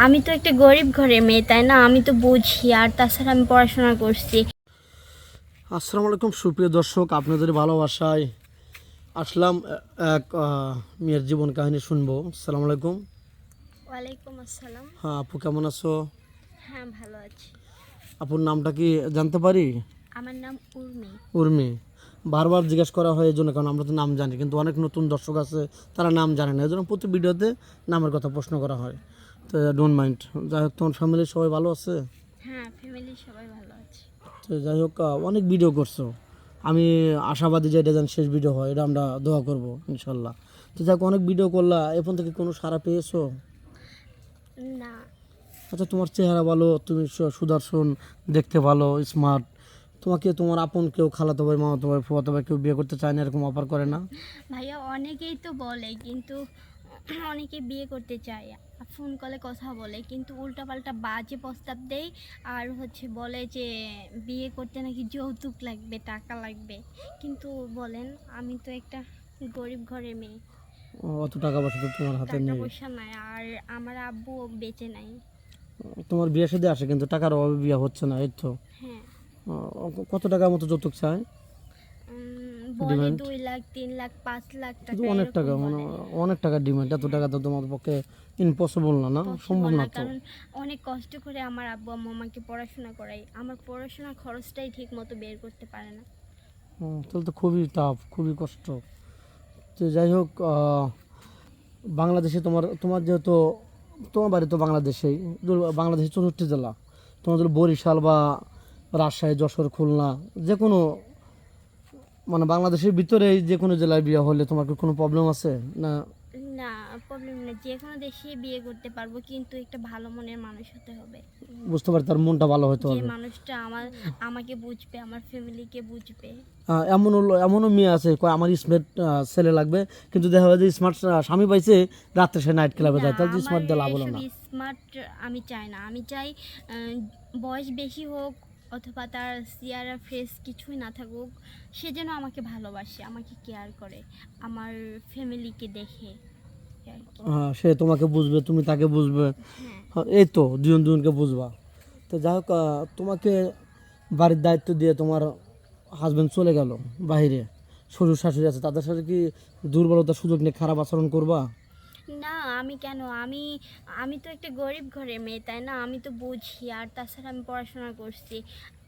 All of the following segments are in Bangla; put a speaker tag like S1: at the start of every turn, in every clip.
S1: আমি তো একটা গরিব ঘরের মেয়ে তাই না? আমি তো বুঝি আর তাছাড়া আমি পড়াশোনা করছি।
S2: আসসালামু আলাইকুম সুপ্রিয় দর্শক আপনাদের ভালোবাসায় আসলাম এক মেয়ের জীবন কাহিনী শুনব। আসসালামু আলাইকুম।
S1: ওয়ালাইকুম আসসালাম।
S2: হ্যাঁ আপু কেমন আছো?
S1: হ্যাঁ ভালো আছি।
S2: আপুর নামটা কি জানতে পারি?
S1: আমার নাম উর্মি।
S2: উর্মি। বারবার জিজ্ঞেস করা হয় এই জন্য কারণ আমরা তো নাম জানি কিন্তু অনেক নতুন দর্শক আছে তারা নাম জানে না। এই জন্য প্রতি ভিডিওতে নামের কথা প্রশ্ন করা হয়। তো ডোন্ট মাইন্ড যাই হোক তোমার ফ্যামিলির সবাই ভালো আছে?
S1: হ্যাঁ ফ্যামিলি সবাই ভালো আছে।
S2: তো যাই হোক অনেক ভিডিও করছ। আমি আশাবাদী যে এটা যেন শেষ ভিডিও হয় এটা আমরা দোয়া করব ইনশাল্লাহ। তো যাই হোক, অনেক ভিডিও করলা এখন থেকে কোনো সারা পেয়েছ?
S1: না।
S2: আচ্ছা তোমার চেহারা ভালো তুমি সুদর্শন দেখতে ভালো স্মার্ট তোমাকে তোমার আপন কেউ খালাতো ভাই মামাতো ভাই ফুয়াতো ভাই কেউ বিয়ে করতে চায় না এরকম অফার করে না?
S1: ভাইয়া অনেকেই তো বলে কিন্তু অনেকে বিয়ে করতে চায় ফোন কলে কথা বলে কিন্তু উল্টাপাল্টা বাজে প্রস্তাব দেয় আর হচ্ছে বলে যে বিয়ে করতে নাকি যৌতুক লাগবে টাকা লাগবে। কিন্তু বলেন আমি তো একটা গরিব ঘরের মেয়ে।
S2: অত টাকা পয়সা তো তোমার হাতে
S1: টাকা
S2: নেই।
S1: পয়সা নাই আর আমার আব্বু বেঁচে নাই।
S2: তোমার বিয়ে সাথে আসে কিন্তু টাকার অভাবে বিয়ে হচ্ছে না এই তো।
S1: হ্যাঁ।
S2: কত টাকার মতো যৌতুক চায়?
S1: বলে? দুই লাখ তিন লাখ পাঁচ লাখ টাকা
S2: অনেক টাকা মানে অনেক টাকা ডিমান্ড এত টাকা তো তোমার পক্ষে ইম্পসিবল না না? সম্ভব না
S1: কারণ অনেক কষ্ট করে আমার আব্বু আম্মু আমাকে পড়াশোনা করাই আমার পড়াশোনার খরচটাই ঠিক মতো বের করতে পারে না।
S2: হুম, তাহলে তো খুবই টাফ খুবই কষ্ট। তো যাই হোক বাংলাদেশে তোমার তোমার যেহেতু তোমার বাড়ি তো বাংলাদেশেই বাংলাদেশের চৌষট্টি জেলা। তোমার যদি বরিশাল বা রাজশাহী যশোর খুলনা যে কোনো মানে বাংলাদেশের ভিতরে যে কোনো জেলায় বিয়ে হলে তোমার কি কোনো প্রবলেম আছে? না?
S1: না প্রবলেম নেই। যে কোনো দেশে বিয়ে করতে পারব কিন্তু একটা ভালো মনের মানুষ হতে হবে।
S2: বুঝতে পারি তার মনটা ভালো হতে
S1: যে
S2: হবে।
S1: মানুষটা আমার আমাকে বুঝবে আমার ফ্যামিলিকে বুঝবে।
S2: আহ, এমন এমনও মেয়ে আছে কয় আমার স্মার্ট ছেলে লাগবে কিন্তু দেখা যায় যে স্মার্ট স্বামী পাইছে রাত্রে সে নাইট ক্লাবে যায় তাহলে স্মার্ট দিয়ে লাভ হলো না।
S1: স্মার্ট আমি চাই না। আমি চাই বয়স বেশি হোক অথবা তার চেয়ারা ফ্রেশ কিছুই না থাকুক সে যেন আমাকে ভালোবাসে আমাকে কেয়ার করে আমার ফ্যামিলিকে দেখে।
S2: হ্যাঁ সে তোমাকে বুঝবে তুমি তাকে বুঝবে।
S1: হ্যাঁ।
S2: হ্যাঁ, এই তো দুজন দুজনকে বুঝবা। তো যাই হোক তোমাকে বাড়ির দায়িত্ব দিয়ে তোমার হাজব্যান্ড চলে গেল বাইরে। শ্বশুর শাশুড়ি আছে তাদের সাথে কি দুর্বলতার সুযোগ নিয়ে খারাপ আচরণ করবা?
S1: না আমি কেন? আমি আমি তো একটা গরিব ঘরের মেয়ে, তাই না? আমি তো বুঝি। আর তাছাড়া আমি পড়াশোনা করছি।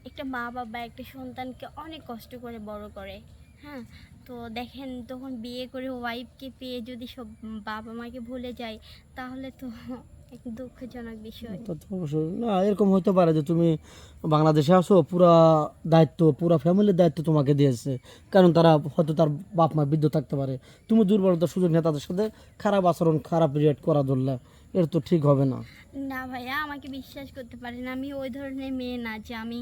S1: একটা মা বাবা, একটা সন্তানকে অনেক কষ্ট করে বড় করে হ্যাঁ? তো দেখেন, তখন বিয়ে করে ওয়াইফকে পেয়ে যদি সব বাবা মাকে ভুলে যায়, তাহলে তো দুঃখজনক বিষয়।
S2: না এরকম হতে পারে যে তুমি বাংলাদেশে আসো পুরা দায়িত্ব পুরা ফ্যামিলির দায়িত্ব তোমাকে দিয়েছে। কারণ তারা হয়তো তার বাপ মা বৃদ্ধ থাকতে পারে। তুমি দুর্বলতার সুযোগ নিয়ে তাদের সাথে খারাপ আচরণ খারাপ রিয়েক্ট করা ধরলে এর তো ঠিক হবে না।
S1: না ভাইয়া আমাকে বিশ্বাস করতে পারেন আমি ওই ধরনের মেয়ে না যে আমি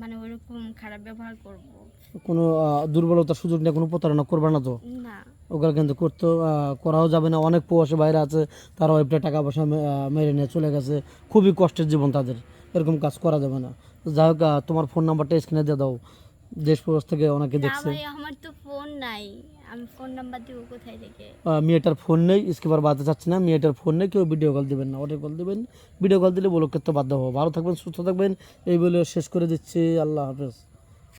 S1: মানে ওরকম খারাপ ব্যবহার করব।
S2: কোনো দুর্বলতার সুযোগ নিয়ে কোনো প্রতারণা করবে না তো?
S1: না।
S2: ওগুলো কিন্তু করতে করাও যাবে না। অনেক প্রবাসী বাইরে আছে তারা ওয়েবটা টাকা পয়সা মেরে নিয়ে চলে গেছে। খুবই কষ্টের জীবন তাদের এরকম কাজ করা যাবে না। যাই হোক তোমার ফোন নাম্বারটা স্ক্রিনে দিয়ে দাও। দেশ প্রবাস থেকে অনেকে দেখছে।
S1: আমার তো ফোন নাই। আমি ফোন নাম্বার দিব কোথায় থেকে?
S2: মেয়েটার ফোন নেই স্কিপার বাদতে চাচ্ছি না। মেয়েটার ফোন নেই কেউ ভিডিও কল দেবেন না। অডিও কল দেবেন ভিডিও কল দিলে বলো ক্ষেত্রে বাধ্য হব। ভালো থাকবেন সুস্থ থাকবেন। এই বলে শেষ করে দিচ্ছি। আল্লাহ হাফেজ।